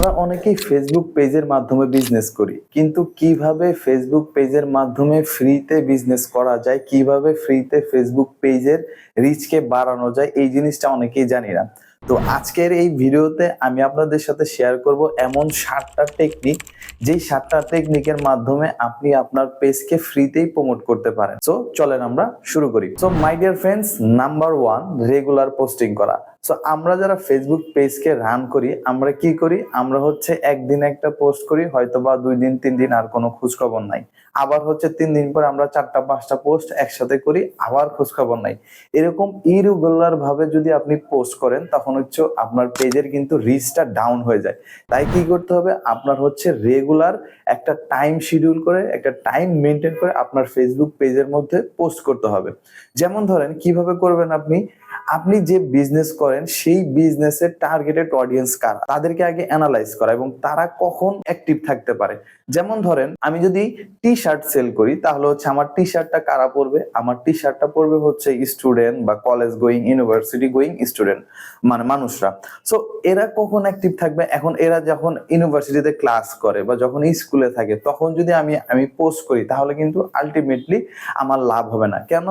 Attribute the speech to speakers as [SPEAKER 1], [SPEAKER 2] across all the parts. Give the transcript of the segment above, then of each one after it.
[SPEAKER 1] আমরা অনেকেই ফেসবুক পেজের মাধ্যমে বিজনেস করি। কিন্তু কীভাবে ফেসবুক পেজের মাধ্যমে ফ্রিতে বিজনেস করা যায়, কীভাবে ফ্রিতে ফেসবুক পেজের রিচকে বাড়ানো যায়, এই জিনিসটা অনেকেই জানি না। তো আজকের এই ভিডিওতে আমি আপনাদের সাথে শেয়ার করব এমন সাতটা টেকনিক যেই সাতটা টেকনিকের মাধ্যমে আপনি আপনার পেজকে ফ্রিতেই প্রমোট করতে পারেন। সো চলেন আমরা শুরু করি। So my dear friends number one regular posting করা। সো আমরা যারা ফেসবুক পেজকে রান করি, আমরা কি করি? আমরা হচ্ছে একদিন একটা পোস্ট করি হয়তো বা দুই দিন, তিন দিন আর কোনো খোঁজ খবর নাই। আবার হচ্ছে তিন দিন পর আমরা চারটা, পাঁচটা পোস্ট একসাথে করি, আবার খোঁজ খবর নাই। এরকম ইরেগুলার ভাবে যদি আপনি পোস্ট করেন, তখন হচ্ছে আপনার পেজের কিন্তু রিচটা ডাউন হয়ে যায়। তাই কি করতে হবে? আপনার হচ্ছে রেগুলার একটা টাইম শিডিউল করে, একটা টাইম মেনটেন করে আপনার ফেসবুক পেজের মধ্যে পোস্ট করতে হবে। যেমন ধরেন, কীভাবে করবেন আপনি? আপনি যে বিজনেস করেন, সেই বিজনেসের টার্গেটেড অডিয়েন্স কারা? তাদেরকে আগে অ্যানালাইজ করা এবং তারা কখন অ্যাক্টিভ থাকতে পারে। যেমন ধরেন, আমি যদি টি শার্ট সেল করি, তাহলে হচ্ছে আমার টি শার্টটা কারা পড়বে আমার টি শার্টটা পড়বে হচ্ছে স্টুডেন্ট বা college going university going student মানে মানুষরা। সো এরা কখন অ্যাক্টিভ থাকবে? এখন এরা যখন ইউনিভার্সিটিতে ক্লাস করে বা যখন স্কুলে থাকে, তখন যদি আমি আমি পোস্ট করি, তাহলে কিন্তু আলটিমেটলি আমার লাভ হবে না। কেন?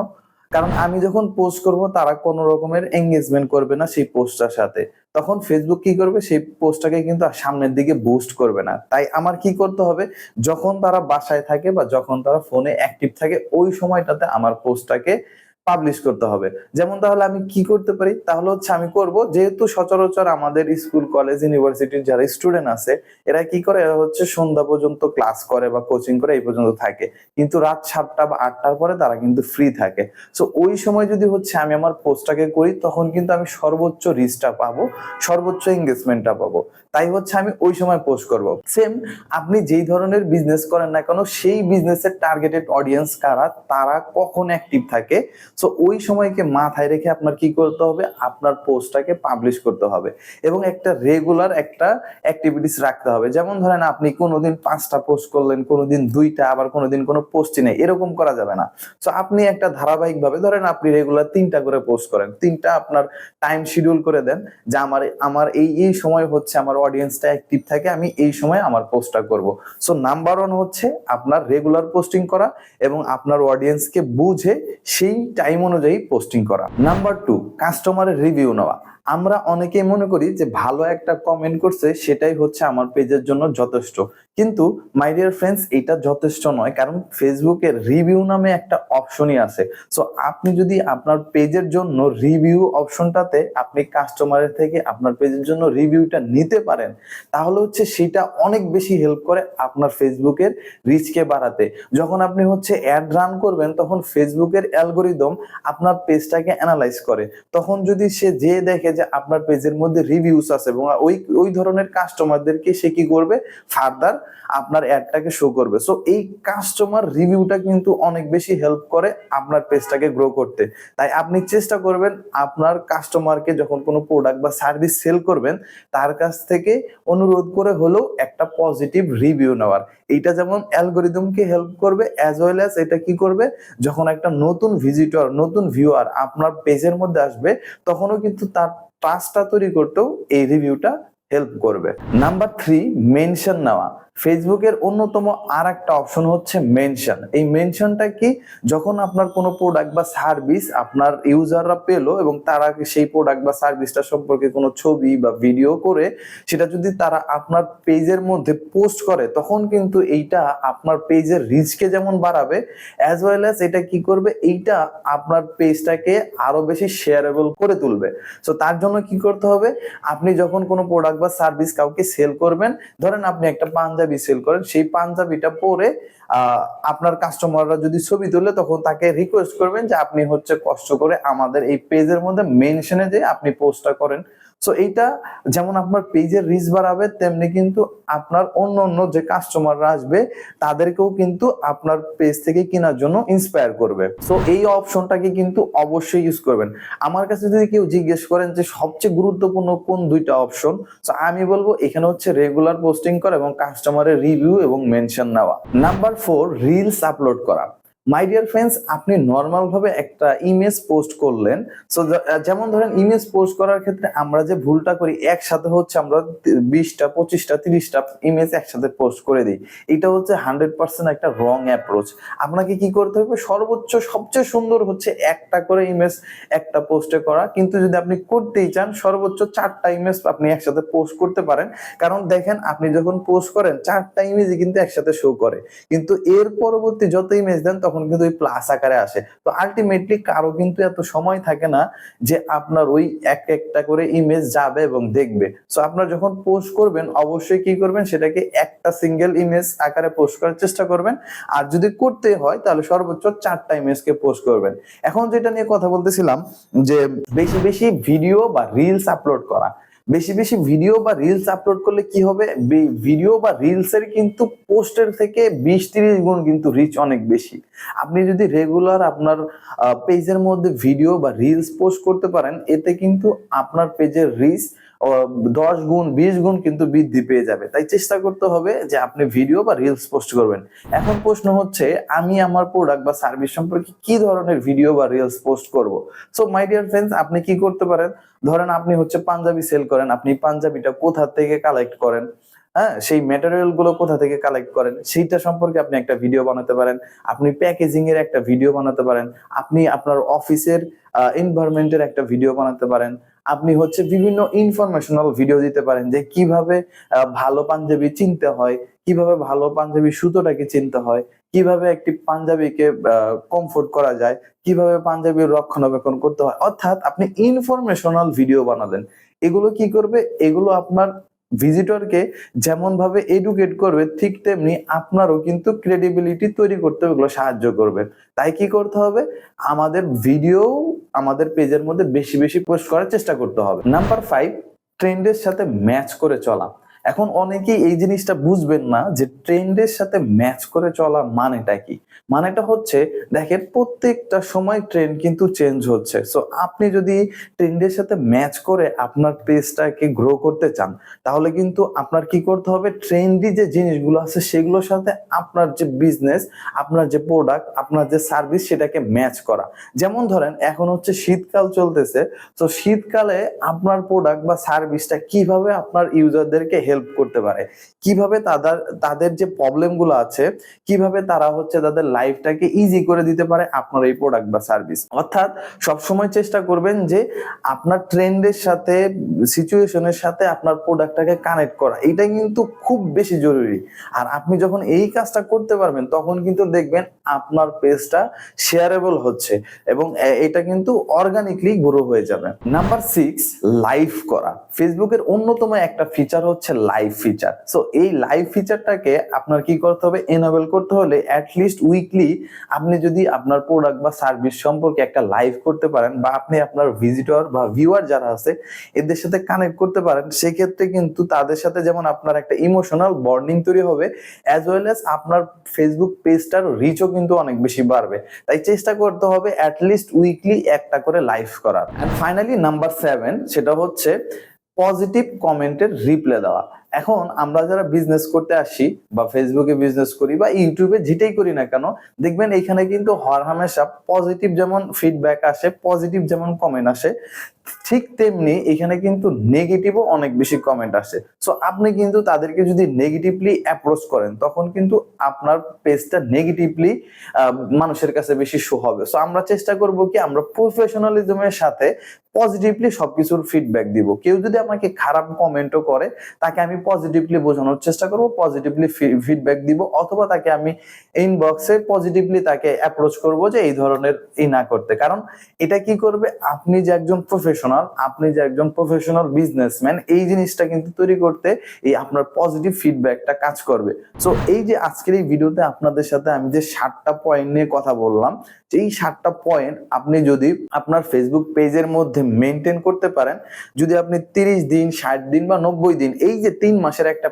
[SPEAKER 1] কারণ আমি যখন পোস্ট করব, তারা কোনো রকমের এঙ্গেজমেন্ট করবে না সেই পোস্টটার সাথে। তখন ফেসবুক কি করবে? সেই পোস্টটাকে কিন্তু সামনের দিকে বুস্ট করবে না। তাই আমার কি করতে হবে? যখন তারা বাসায় থাকে বা যখন তারা ফোনে অ্যাক্টিভ থাকে, ওই সময়টাতে আমার পোস্টটাকে পাবলিশ করতে হবে। যেমন তাহলে আমি কি করতে পারি? তাহলে হচ্ছে আমি করব, যেহেতু সচরাচর আমাদের স্কুল কলেজ ইউনিভার্সিটির যারা স্টুডেন্ট আছে, এরা কি করে? এরা হচ্ছে সন্ধ্যা পর্যন্ত ক্লাস করে বা কোচিং করে এই পর্যন্ত থাকে। কিন্তু রাত সাতটা বা আটটার পরে তারা কিন্তু ফ্রি থাকে। সো ওই সময় যদি হচ্ছে আমি আমার পোস্টটাকে করি, তখন কিন্তু আমি সর্বোচ্চ রিচটা পাবো, সর্বোচ্চ এঙ্গেজমেন্টটা পাবো। তাই হচ্ছে আমি ওই সময় পোস্ট করব। সেম আপনি যেই ধরনের বিজনেস করেন না কেন, সেই বিজনেসের টার্গেটেড অডিয়েন্স কারা? তারা কখন অ্যাক্টিভ থাকে? সো ওই সময়কে মাথায় রেখে আপনার কি করতে হবে? আপনার পোস্টটাকে পাবলিশ করতে হবে এবং একটা রেগুলার একটা অ্যাক্টিভিটিস রাখতে হবে। যেমন ধরেন আপনি কোনোদিন পাঁচটা পোস্ট করলেন, কোনোদিন দুইটা, আবার কোনোদিন কোনো পোস্টই নেই, এরকম করা যাবে না। সো আপনি একটা ধারাবাহিকভাবে ধরেন আপনি রেগুলার তিনটা করে পোস্ট করেন, তিনটা আপনার টাইম শিডিউল করে দেন যে আমার আমার এই এই সময় হচ্ছে আমার অডিয়েন্সটা অ্যাক্টিভ থাকে, আমি এই সময় আমার পোস্টটা করব। সো নাম্বার ওয়ান হচ্ছে আপনার রেগুলার পোস্টিং করা এবং আপনার অডিয়েন্সকে বুঝে সেই টাইম অনুযায়ী পোস্টিং করা। নাম্বার টু কাস্টমারের রিভিউ নেওয়া। আমরা অনেকেই মনে করি যে ভালো একটা কমেন্ট করছে, সেটাই হচ্ছে আমার পেজের জন্য যথেষ্ট। কিন্তু মাই ডিয়ার ফ্রেন্ডস এটা যথেষ্ট নয়, কারণ ফেসবুকের রিভিউ নামে একটা অপশনই আছে। সো আপনি যদি আপনার পেজের জন্য রিভিউ অপশনটাতে আপনি কাস্টমারের থেকে আপনার পেজের জন্য রিভিউটা নিতে পারেন, তাহলে হচ্ছে সেটা অনেক বেশি হেল্প করে আপনার ফেসবুকের রিচকে বাড়াতে। যখন আপনি হচ্ছে অ্যাড রান করবেন, তখন ফেসবুকের অ্যালগোরিদম আপনার পেজটাকে অ্যানালাইজ করে। তখন যদি সে যে দেখে যে আপনার পেজের মধ্যে রিভিউস আছে এবং ওই ওই ধরনের কাস্টমারদেরকে সে কি করবে? ফার্দার আপনার অ্যাডটাকে শো করবে। সো এই কাস্টমার রিভিউটা কিন্তু অনেক বেশি হেল্প করে আপনার পেজটাকে গ্রো করতে। তাই আপনি চেষ্টা করবেন আপনার কাস্টমারকে যখন কোনো প্রোডাক্ট বা সার্ভিস সেল করবেন, তার কাছ থেকে অনুরোধ করে হলেও একটা পজিটিভ রিভিউ নেওয়ার। এইটা যেমন অ্যালগোরিদমকে হেল্প করবে অ্যাজ ওয়েল অ্যাজ এটা কি করবে? যখন একটা নতুন ভিজিটর নতুন ভিউয়ার আপনার পেজের মধ্যে আসবে, তখনও কিন্তু তার ট্রাস্টটা তৈরি করতেও এই রিভিউটা হেল্প করবে। নাম্বার থ্রি মেনশন নেওয়া। ফেসবুকের অন্যতম আর একটা অপশন হচ্ছে মেনশন এই মেনশনটা কি? যখন আপনার কোনো প্রোডাক্ট বা সার্ভিস আপনার ইউজাররা পেল এবং তারা সেই প্রোডাক্ট বা সার্ভিসটা সম্পর্কে কোনো ছবি বা ভিডিও করে, সেটা যদি তারা আপনার পেজের মধ্যে পোস্ট করে, তখন কিন্তু এইটা আপনার পেজের রিচকে যেমন বাড়াবে অ্যাজ ওয়েল অ্যাজ এটা কি করবে? এইটা আপনার পেজটাকে আরও বেশি শেয়ারেবল করে তুলবে। সো তার জন্য কি করতে হবে? আপনি যখন কোনো প্রোডাক্ট বা সার্ভিস কাউকে সেল করবেন, ধরেন আপনি একটা পাঞ্জাবি সেল করেন, সেই পাঞ্জাবিটা পরে আপনার কাস্টমাররা যদি ছবি তুলে, তখন তাকে রিকোয়েস্ট করবেন যে আপনি হচ্ছে কষ্ট করে আমাদের এই পেজের মধ্যে মেনশনে যে আপনি পোস্টটা করেন। সো এইটা যেমন আপনার পেজের রিচ বাড়াবে, তেমনি কিন্তু আপনার অন্য অন্য যে কাস্টমাররা আসবে, তাদেরকেও কিন্তু আপনার পেজ থেকে কেনার জন্য ইন্সপায়ার করবে। সো এই অপশনটাকে কিন্তু অবশ্যই ইউজ করবেন। আমার কাছে যদি কেউ জিজ্ঞেস করেন যে সবচেয়ে গুরুত্বপূর্ণ কোন দুইটা অপশন তো আমি বলব এখানে হচ্ছে রেগুলার পোস্টিং করা এবং কাস্টমারের রিভিউ এবং মেনশন নেওয়া। নাম্বার ফোর রিলস আপলোড করা। মাই ডিয়ার ফ্রেন্ডস আপনি নর্মাল ভাবে একটা ইমেজ পোস্ট করলেন। সো যেমন ধরেন ইমেজ পোস্ট করার ক্ষেত্রে আমরা যে ভুলটা করি, একসাথে হচ্ছে আমরা বিশটা, পঁচিশটা, তিরিশটা ইমেজ একসাথে পোস্ট করে দিই। এটা হচ্ছে হান্ড্রেড পার্সেন্ট একটা রং অ্যাপ্রোচ আপনাকে কি করতে হবে? সর্বোচ্চ, সবচেয়ে সুন্দর হচ্ছে একটা করে ইমেজ একটা পোস্টে করা। কিন্তু যদি আপনি করতেই চান, সর্বোচ্চ চারটা ইমেজ আপনি একসাথে পোস্ট করতে পারেন। কারণ দেখেন, আপনি যখন পোস্ট করেন, চারটা ইমেজই কিন্তু একসাথে শো করে। কিন্তু এর পরবর্তী যত ইমেজ দেন, তখন কিন্তু ওই প্লাস আকারে আসে। তো আলটিমেটলি কারও কিন্তু এত সময় থাকে না যে আপনার ওই এক একটা করে ইমেজ যাবে এবং দেখবে। সো আপনার যখন পোস্ট করবেন, অবশ্যই কি করবেন? সেটাকে একটা সিঙ্গেল ইমেজ আকারে পোস্ট করার চেষ্টা করবেন। আর যদি করতে হয়, তাহলে সর্বোচ্চ চারটা ইমেজকে পোস্ট করবেন। এখন যেটা নিয়ে কথা বলতেছিলাম, যে বেশি বেশি ভিডিও বা রিলস আপলোড করা। বেশি বেশি ভিডিও বা রিলস আপলোড করলে কি হবে? ভিডিও বা রিলসের কিন্তু পোস্টের থেকে বিশ তিরিশ গুণ কিন্তু রিচ অনেক বেশি। আপনি যদি রেগুলার আপনার পেজের মধ্যে ভিডিও বা রিলস পোস্ট করতে পারেন, এতে কিন্তু আপনার পেজের রিচ দশ গুণ, বিশ গুণ কিন্তু বৃদ্ধি পেয়ে যাবে। তাই চেষ্টা করতে হবে যে আপনি ভিডিও বা রিলস পোস্ট করবেন। এখন প্রশ্ন হচ্ছে, আমি আমার প্রোডাক্ট বা সার্ভিস সম্পর্কে কি ধরনের ভিডিও বা রিলস পোস্ট করব? সো মাই ডিয়ার ফ্রেন্ডস আপনি কি করতে পারেন? ধরেন আপনি হচ্ছে পাঞ্জাবি সেল করেন, আপনি পাঞ্জাবিটা কোথা থেকে কালেক্ট করেন? হ্যাঁ সেই ম্যাটেরিয়ালগুলো কোথা থেকে কালেক্ট করেন? সেইটা সম্পর্কে আপনি একটা ভিডিও বানাতে পারেন। আপনি প্যাকেজিং এর একটা ভিডিও বানাতে পারেন। আপনি আপনার অফিসের এনভায়রনমেন্টের একটা ভিডিও বানাতে পারেন। আপনি হচ্ছে বিভিন্ন ইনফরমেশনাল ভিডিও দিতে পারেন যে কীভাবে ভালো পাঞ্জাবি চিনতে হয়, কীভাবে ভালো পাঞ্জাবি সুতোটাকে চিনতে হয়, কীভাবে একটি পাঞ্জাবিকে কমফোর্ট করা যায়, কীভাবে পাঞ্জাবির রক্ষণাবেক্ষণ করতে হয়। অর্থাৎ আপনি ইনফরমেশনাল ভিডিও বানালেন। এগুলো কি করবে? এগুলো আপনার ভিজিটরকে যেমনভাবে এডুকেট করবে, ঠিক তেমনি আপনারও কিন্তু ক্রেডিবিলিটি তৈরি করতে এগুলো সাহায্য করবে। তাই কি করতে হবে? আমাদের ভিডিও আমাদের পেজের মধ্যে বেশি বেশি পোস্ট করার চেষ্টা করতে হবে। নাম্বার ফাইভ ট্রেন্ডের সাথে ম্যাচ করে চলা। এখন অনেকেই এই জিনিসটা বুঝবেন না যে ট্রেন্ডের সাথে ম্যাচ করে চলা মানেটা কি? মানেটা হচ্ছে, দেখেন প্রত্যেকটা সময় ট্রেন্ড কিন্তু চেঞ্জ হচ্ছে। সো আপনি যদি ট্রেন্ডের সাথে ম্যাচ করে আপনার পেজটাকে গ্রো করতে চান, তাহলে কিন্তু আপনার কি করতে হবে? ট্রেন্ডি যে জিনিসগুলো আছে, সেগুলোর সাথে আপনার যে বিজনেস আপনার যে প্রোডাক্ট আপনার যে সার্ভিস সেটাকে ম্যাচ করা। যেমন ধরেন, এখন হচ্ছে শীতকাল চলতেছে। তো শীতকালে আপনার প্রোডাক্ট বা সার্ভিসটা কীভাবে আপনার ইউজারদেরকে হেল্প করতে পারে। কীভাবে তাদের তাদের যে প্রবলেমগুলো আছে, কীভাবে তারা হচ্ছে তাদের লাইফটাকে ইজি করে দিতে পারে আপনার এই প্রোডাক্ট বা সার্ভিস অর্থাৎ সবসময় চেষ্টা করবেন যে আপনার ট্রেন্ডের সাথে সিচুয়েশনের সাথে আপনার প্রোডাক্টটাকে কানেক্ট করা। এটা কিন্তু খুব বেশি জরুরি। আর আপনি যখন এই কাজটা করতে পারবেন, তখন কিন্তু দেখবেন আপনার পেজটা শেয়ারেবল হচ্ছে এবং এটা কিন্তু অর্গানিকলি গ্রো হয়ে যাবে। নাম্বার সিক্স লাইভ করা। ফেসবুকের অন্যতম একটা ফিচার হচ্ছে লাইভ ফিচার সো এই লাইভ ফিচারটাকে আপনার কি করতে হবে? এনাবেল করতে হলে অ্যাটলিস্ট উইকলি আপনি যদি আপনার প্রোডাক্ট বা সার্ভিস সম্পর্কে একটা লাইভ করতে পারেন বা আপনি আপনার ভিজিটর বা ভিউয়ার যারা আছে, এদের সাথে কানেক্ট করতে পারেন, সেক্ষেত্রে কিন্তু তাদের সাথে যেমন আপনার একটা ইমোশনাল বর্নিং তৈরি হবে অ্যাজ ওয়েল অ্যাজ আপনার ফেসবুক পেজটার রিচও কিন্তু অনেক বেশি বাড়বে। তাই চেষ্টা করতে হবে অ্যাটলিস্ট উইকলি একটা করে লাইভ করার। অ্যান্ড ফাইনালি নাম্বার সেভেন সেটা হচ্ছে পজিটিভ কমেন্টের রিপ্লাই দেওয়া। এখন আমরা যারা বিজনেস করতে আসি বা ফেসবুকে বিজনেস করি বা ইউটিউবে যেটাই করি না কেন, দেখবেন এখানে কিন্তু হর হামেশা পজিটিভ যেমন ফিডব্যাক আসে পজিটিভ যেমন কমেন্ট আসে, ঠিক তেমনি এখানে কিন্তু নেগেটিভও অনেক বেশি কমেন্ট আসে। সো আপনি কিন্তু তাদেরকে যদি নেগেটিভলি অ্যাপ্রোচ করেন, তখন কিন্তু আপনার পেজটা নেগেটিভলি মানুষের কাছে বেশি শো হবে। সো আমরা চেষ্টা করব কি আমরা প্রফেশনালিজমের সাথে পজিটিভলি সবকিছুর ফিডব্যাক দিব। কেউ যদি আমাকে খারাপ কমেন্টও করে, তাকে আমি পজিটিভলি বোঝানোর চেষ্টা করব পজিটিভলি ফিডব্যাক দিব, অথবা তাকে আমি ইনবক্সে পজিটিভলি তাকে অ্যাপ্রোচ করব যে এই ধরনের এই না করতে। কারণ এটা কি করবে? আপনি যে একজন প্রফেশনাল আপনি যে একজন প্রফেশনাল বিজনেসম্যান এই জিনিসটা কিন্তু তৈরি করতে এই আপনার পজিটিভ ফিডব্যাকটা কাজ করবে। সো এই যে আজকের এই ভিডিওতে আপনাদের সাথে আমি যে সাতটা পয়েন্ট নিয়ে কথা বললাম এই সাতটা পয়েন্ট আপনি যদি আপনার ফেসবুক পেজের মধ্যে মেনটেন করতে পারেন, যদি আপনি তিরিশ দিন, ষাট দিন বা নব্বই দিন, এই যে তিন মাসের একটা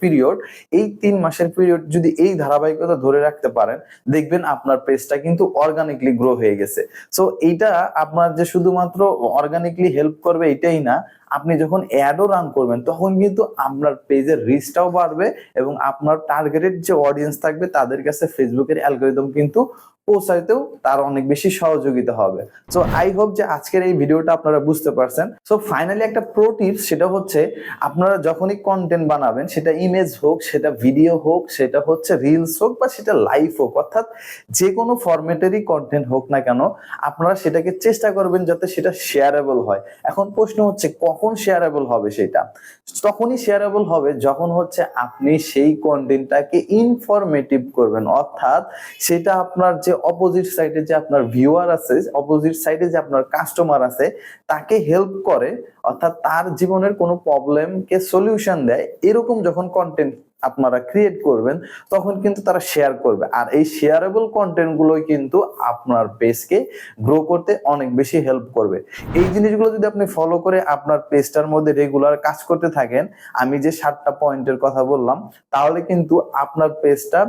[SPEAKER 1] পিরিয়ড এই তিন মাসের পিরিয়ড যদি এই ধারাবাহিকতা ধরে রাখতে পারেন, দেখবেন আপনার পেজটা কিন্তু অর্গানিকলি গ্রো হয়ে গেছে। সো এইটা আপনার যে শুধুমাত্র অর্গানিকলি হেল্প করবে এটাই না। আপনি যখন অ্যাডও রান করবেন, তখন কিন্তু আপনার পেজের রিচটাও বাড়বে এবং আপনার টার্গেটেড যে অডিয়েন্স থাকবে, তাদের কাছে ফেসবুকের অ্যালগোরিদম কিন্তু পৌঁছাইতেও তার অনেক বেশি সহযোগিতা হবে। সো আই হোপ যে আজকের এই ভিডিওটা আপনারা বুঝতে পারছেন। সো ফাইনালি একটা প্রো টিপস সেটা হচ্ছে আপনারা যখনই কন্টেন্ট বানাবেন, সেটা ইমেজ হোক, সেটা ভিডিও হোক, সেটা হচ্ছে রিলস হোক বা সেটা লাইভ হোক, অর্থাৎ যে কোনো ফরম্যাটেরই কন্টেন্ট হোক না কেন, আপনারা সেটাকে চেষ্টা করবেন যাতে সেটা শেয়ারেবল হয়। এখন প্রশ্ন হচ্ছে, কখন শেয়ারেবল হবে সেটা? তখনই শেয়ারেবল হবে যখন হচ্ছে আপনি সেই কন্টেন্টটাকে ইনফরমেটিভ করবেন, অর্থাৎ সেটা আপনার যে অপোজিট সাইডে যে আপনার ভিউয়ার আছে অপোজিট সাইডে যে আপনার কাস্টমার আছে, তাকে হেল্প করে, অর্থাৎ তার জীবনের কোনো প্রবলেমকে সলিউশন দেয়, এরকম যখন কন্টেন্ট আপনারা ক্রিয়েট করবেন, তখন কিন্তু তারা শেয়ার করবে। আর এই শেয়ারেবল কন্টেন্ট গুলোই কিন্তু আপনার পেজকে গ্রো করতে অনেক বেশি হেল্প করবে। এই জিনিসগুলো যদি আপনি ফলো করে আপনার পেজটার মধ্যে রেগুলার কাজ করতে থাকেন, আমি যে সাতটা পয়েন্টের কথা বললাম, তাহলে কিন্তু আপনার পেজটা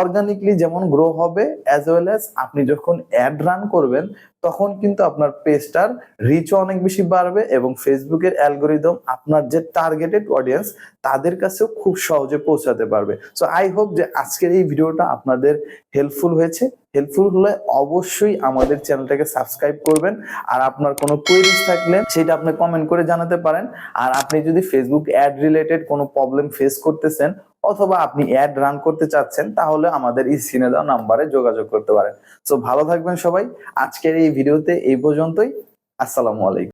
[SPEAKER 1] অর্গানিকলি যেমন গ্রো হবে অ্যাজ ওয়েল অ্যাজ আপনি যখন অ্যাড রান করবেন, তখন কিন্তু আপনার পেজটার রিচও অনেক বেশি বাড়বে এবং ফেসবুকের অ্যালগোরিদম আপনার যে টার্গেটেড অডিয়েন্স তাদের কাছেও খুব সহজে পৌঁছাতে পারবে। সো আই হোপ যে আজকের এই ভিডিওটা আপনাদের হেল্পফুল হয়েছে। হেল্পফুল হলে অবশ্যই আমাদের চ্যানেলটাকে সাবস্ক্রাইব করবেন। আর আপনার কোনো কোয়েরিজ থাকলে সেটা আপনি কমেন্ট করে জানাতে পারেন। আর আপনি যদি ফেসবুক অ্যাড রিলেটেড কোনো প্রবলেম ফেস করতেছেন অথবা আপনি অ্যাড রান করতে চাচ্ছেন, তাহলে আমাদের এই সিনে দেওয়া নাম্বারে যোগাযোগ করতে পারেন। সো ভালো থাকবেন সবাই। আজকের এই ভিডিওতে এই পর্যন্তই। আসসালামু আলাইকুম।